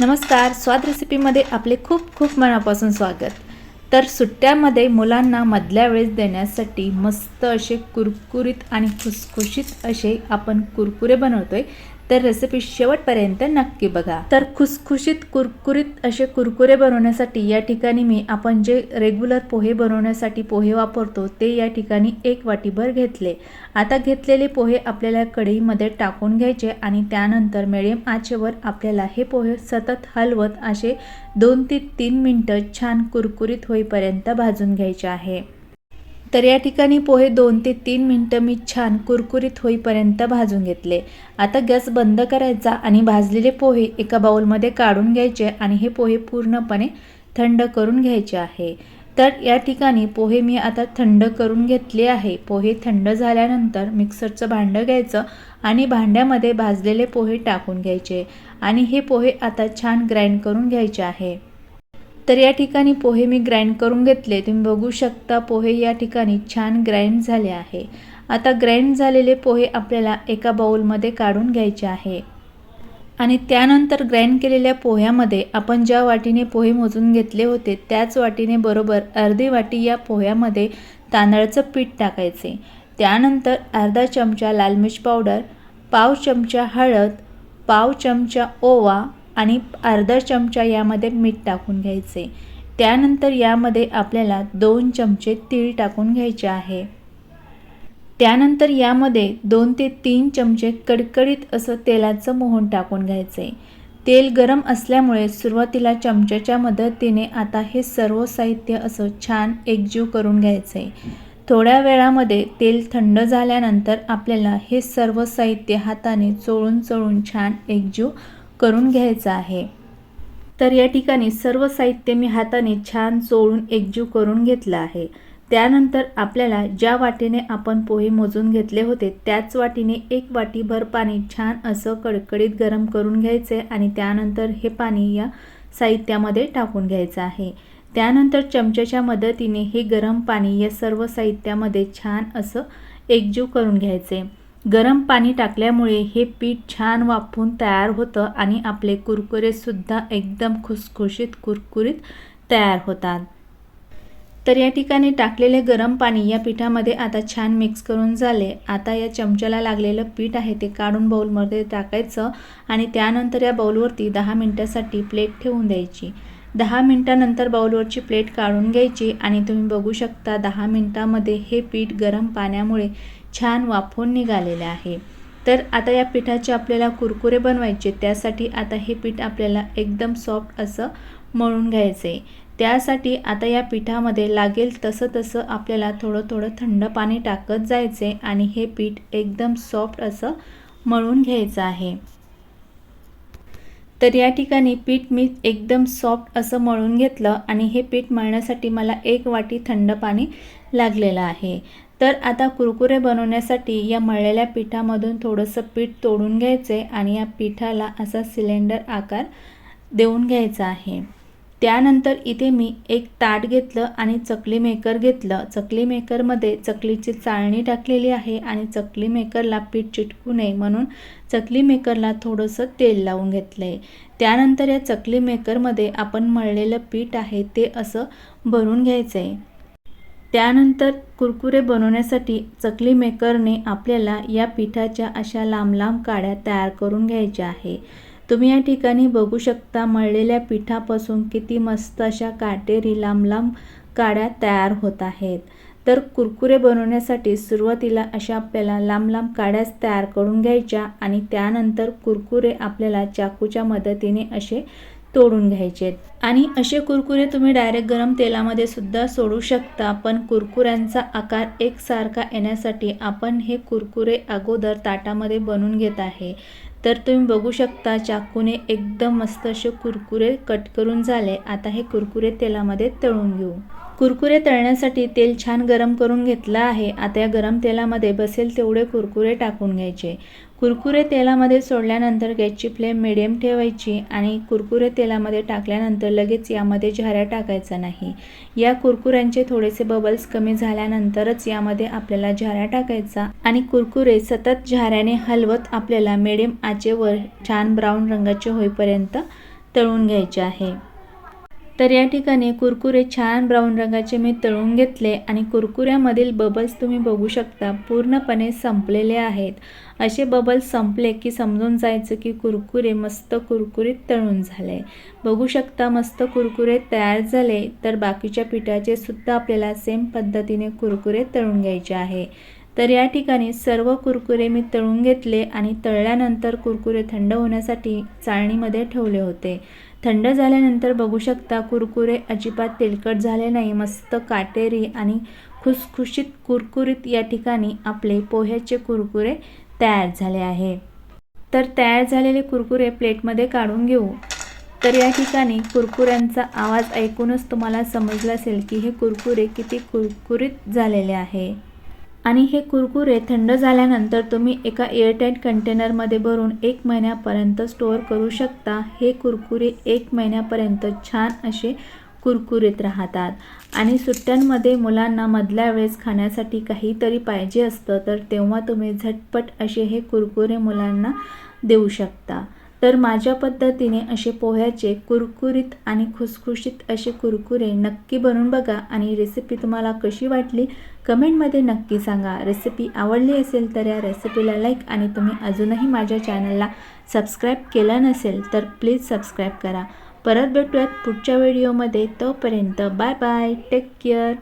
नमस्कार स्वाद रेसिपीमध्ये आपले खूप खूप मनापासून स्वागत. तर सुट्ट्यामध्ये मुलांना मधल्या वेळेस देण्यासाठी मस्त असे कुरकुरीत आणि खुसखुशीत असे आपण कुरकुरे बनवतोय. तर रेसिपी शेवटपर्यंत नक्की बघा. तर खुसखुशीत कुरकुरीत असे कुरकुरे बनवण्यासाठी या ठिकाणी मी आपण जे रेग्युलर पोहे बनवण्यासाठी पोहे वापरतो ते या ठिकाणी एक वाटीभर घेतले. आता घेतलेले पोहे आपल्याला कढईमध्ये टाकून घ्यायचे आणि त्यानंतर मिडियम आचेवर आपल्याला हे पोहे सतत हलवत असे दोन ते तीन मिनटं छान कुरकुरीत होईपर्यंत भाजून घ्यायचे आहे. तर या ठिकाणी पोहे दोन ते तीन मिनटं मी छान कुरकुरीत होईपर्यंत भाजून घेतले. आता गॅस बंद करायचा आणि भाजलेले पोहे एका बाउलमध्ये काढून घ्यायचे आणि हे पोहे पूर्णपणे थंड करून घ्यायचे आहे. तर या ठिकाणी पोहे मी आता थंड करून घेतले आहे. पोहे थंड झाल्यानंतर मिक्सरचं भांडं घ्यायचं आणि भांड्यामध्ये भाजलेले पोहे टाकून घ्यायचे आणि हे पोहे आता छान ग्राइंड करून घ्यायचे आहे. तर या ठिकाणी पोहे मी ग्राइंड करून घेतले. तुम्ही बघू शकता पोहे या ठिकाणी छान ग्राइंड झाले आहे. आता ग्राइंड झालेले पोहे आपल्याला एका बाउलमध्ये काढून घ्यायचे आहे. आणि त्यानंतर ग्राइंड केलेल्या पोह्यामध्ये आपण ज्या वाटीने पोहे मोजून घेतले होते त्याच वाटीने बरोबर अर्धी वाटी या पोह्यामध्ये तांदळाचं पीठ टाकायचे. त्यानंतर अर्धा चमचा लाल मिर्च पावडर पाव चमचा हळद पाव चमचा ओवा आणि अर्धा चमचा यामध्ये मीठ टाकून घ्यायचे. त्यानंतर यामध्ये आपल्याला दोन चमचे तीळ टाकून घ्यायचे आहे. त्यानंतर यामध्ये दोन ते तीन चमचे कडकडीत असं तेलाचं मोहन टाकून घ्यायचे. तेल गरम असल्यामुळे सुरुवातीला चमच्याच्या मदतीने आता हे सर्व साहित्य असं छान एकजीव करून घ्यायचे. थोड्या वेळामध्ये तेल थंड झाल्यानंतर आपल्याला हे सर्व साहित्य हाताने चोळून चोळून छान एकजीव करून घ्यायचं आहे. तर या ठिकाणी सर्व साहित्य मी हाताने छान चोळून एकजीव करून घेतलं आहे. त्यानंतर आपल्याला ज्या वाटीने आपण पोहे मोजून घेतले होते त्याच वाटीने एक वाटीभर पाणी छान असं कडकडीत गरम करून घ्यायचे आणि त्यानंतर हे पाणी या साहित्यामध्ये टाकून घ्यायचं आहे. त्यानंतर चमच्याच्या मदतीने हे गरम पाणी या सर्व साहित्यामध्ये छान असं एकजीव करून घ्यायचे. गरम पाणी टाकल्यामुळे हे पीठ छान वाफून तयार होतं आणि आपले कुरकुरेसुद्धा एकदम खुसखुशीत कुरकुरीत तयार होतात. तर या ठिकाणी टाकलेले गरम पाणी या पिठामध्ये आता छान मिक्स करून झाले. आता या चमच्याला लागलेलं पीठ आहे ते काढून बाऊलमध्ये टाकायचं आणि त्यानंतर या बाऊलवरती दहा मिनटासाठी प्लेट ठेवून द्यायची. दहा मिनटानंतर बाऊलवरची प्लेट काढून घ्यायची आणि तुम्ही बघू शकता दहा मिनटामध्ये हे पीठ गरम पाण्यामुळे छान वाफून निघालेले आहे. तर आता या पिठाचे आपल्याला कुरकुरे बनवायचे त्यासाठी आता हे पीठ आपल्याला एकदम सॉफ्ट असं मळून घ्यायचे त्यासाठी आता या पिठामध्ये लागेल तसं तसं आपल्याला थोडं थोडं थंड पाणी टाकत जायचे आणि हे पीठ एकदम सॉफ्ट असं मळून घ्यायचं आहे. तर या ठिकाणी पीठ मी एकदम सॉफ्ट असं मळून घेतलं आणि हे पीठ मळण्यासाठी मला एक वाटी थंड पाणी लागलेलं आहे. तर आता कुरकुरे बनवण्यासाठी या मळलेल्या पिठामधून थोडंसं पीठ तोडून घ्यायचे आणि या पिठाला असा सिलेंडर आकार देऊन घ्यायचा आहे. त्यानंतर इथे मी एक ताट घेतलं आणि चकली मेकर घेतलं. चकली मेकरमध्ये चकलीची चाळणी टाकलेली आहे आणि चकली मेकरला पीठ चिटकू नये म्हणून चकली मेकरला थोडंसं तेल लावून घेतलं आहे त्यानंतर या चकली मेकरमध्ये आपण मळलेलं पीठ आहे ते असं भरून घ्यायचं आहे त्यानंतर कुरकुरे बनवण्यासाठी चकली मेकरने आपल्याला या पिठाच्या अशा लांब लांब काड्या तयार करून घ्यायच्या आहे. तुम्ही या ठिकाणी बघू शकता मळलेल्या पिठापासून किती मस्त अशा काटेरी लांब लांब काड्या तयार होत आहेत. तर कुरकुरे बनवण्यासाठी सुरुवातीला अशा आपल्याला लांब लांब काड्याच तयार करून घ्यायच्या आणि त्यानंतर कुरकुरे आपल्याला चाकूच्या मदतीने असे तोडून घ्यायचे. आणि असे कुरकुरे तुम्ही डायरेक्ट गरम तेलामध्ये सुद्धा सोडू शकता पण कुरकुऱ्यांचा आकार एकसारखा येण्यासाठी आपण हे कुरकुरे अगोदर ताटामध्ये बनवून घेत आहे. तर तुम्ही बघू शकता चाकूने एकदम मस्त असे कुरकुरे कट करून झाले. आता हे कुरकुरे तेलामध्ये तळून घेऊ. कुरकुरे तळण्यासाठी तेल छान गरम करून घेतलं आहे. आता या गरम तेलामध्ये बसेल तेवढे कुरकुरे टाकून घ्यायचे. कुरकुरे तेलामध्ये सोडल्यानंतर गॅसची फ्लेम मिडियम ठेवायची आणि कुरकुरे तेलामध्ये टाकल्यानंतर लगेच यामध्ये झाऱ्या टाकायचा नाही. या कुरकुऱ्यांचे थोडेसे बबल्स कमी झाल्यानंतरच यामध्ये आपल्याला झाऱ्या टाकायचा आणि कुरकुरे सतत झाऱ्याने हलवत आपल्याला मिडियम आचेवर छान ब्राऊन रंगाचे होईपर्यंत तळून घ्यायचे आहे. तर या ठिकाणी कुरकुरे छान ब्राऊन रंगाचे मी तळून घेतले आणि कुरकुऱ्यामधील बबल्स तुम्ही बघू शकता पूर्णपणे संपलेले आहेत. असे बबल्स संपले की समजून जायचं की कुरकुरे मस्त कुरकुरीत तळून झाले. बघू शकता मस्त कुरकुरे तयार झाले तर बाकीच्या पिठाचे सुद्धा आपल्याला सेम पद्धतीने कुरकुरे तळून घ्यायचे आहे. तर या ठिकाणी सर्व कुरकुरे मी तळून घेतले आणि तळल्यानंतर कुरकुरे थंड होण्यासाठी चाळणीमध्ये ठेवले होते. थंड झाल्यानंतर बघू शकता कुरकुरे अजिबात तेलकट झाले नाही. मस्त काटेरी आणि खुसखुशीत कुरकुरीत या ठिकाणी आपले पोह्याचे कुरकुरे तयार झाले आहे. तर तयार झालेले कुरकुरे प्लेटमध्ये काढून घेऊ. तर या ठिकाणी कुरकुऱ्यांचा आवाज ऐकूनच तुम्हाला समजलं असेल की हे कुरकुरे किती कुरकुरीत झालेले आहे. आणि हे कुरकुरे थंड झाल्यानंतर तुम्ही एका एअरटाईट कंटेनरमध्ये भरून एक महिन्यापर्यंत स्टोअर करू शकता. हे कुरकुरे एक महिन्यापर्यंत छान असे कुरकुरीत राहतात. आणि सुट्ट्यांमध्ये मुलांना मधल्या वेळेस खाण्यासाठी काहीतरी पाहिजे असतं तर तेव्हा तुम्ही झटपट असे हे कुरकुरे मुलांना देऊ शकता. तर माझ्या पद्धतीने असे पोह्याचे कुरकुरीत आणि खुसखुशीत असे कुरकुरे नक्की बनवून बघा आणि रेसिपी तुम्हाला कशी वाटली कमेंटमध्ये नक्की सांगा. रेसिपी आवडली असेल तर या रेसिपीला लाईक आणि तुम्ही अजूनही माझ्या चॅनलला सबस्क्राईब केलं नसेल तर प्लीज सबस्क्राईब करा. परत भेटूयात पुढच्या व्हिडिओमध्ये तोपर्यंत बाय बाय टेक केअर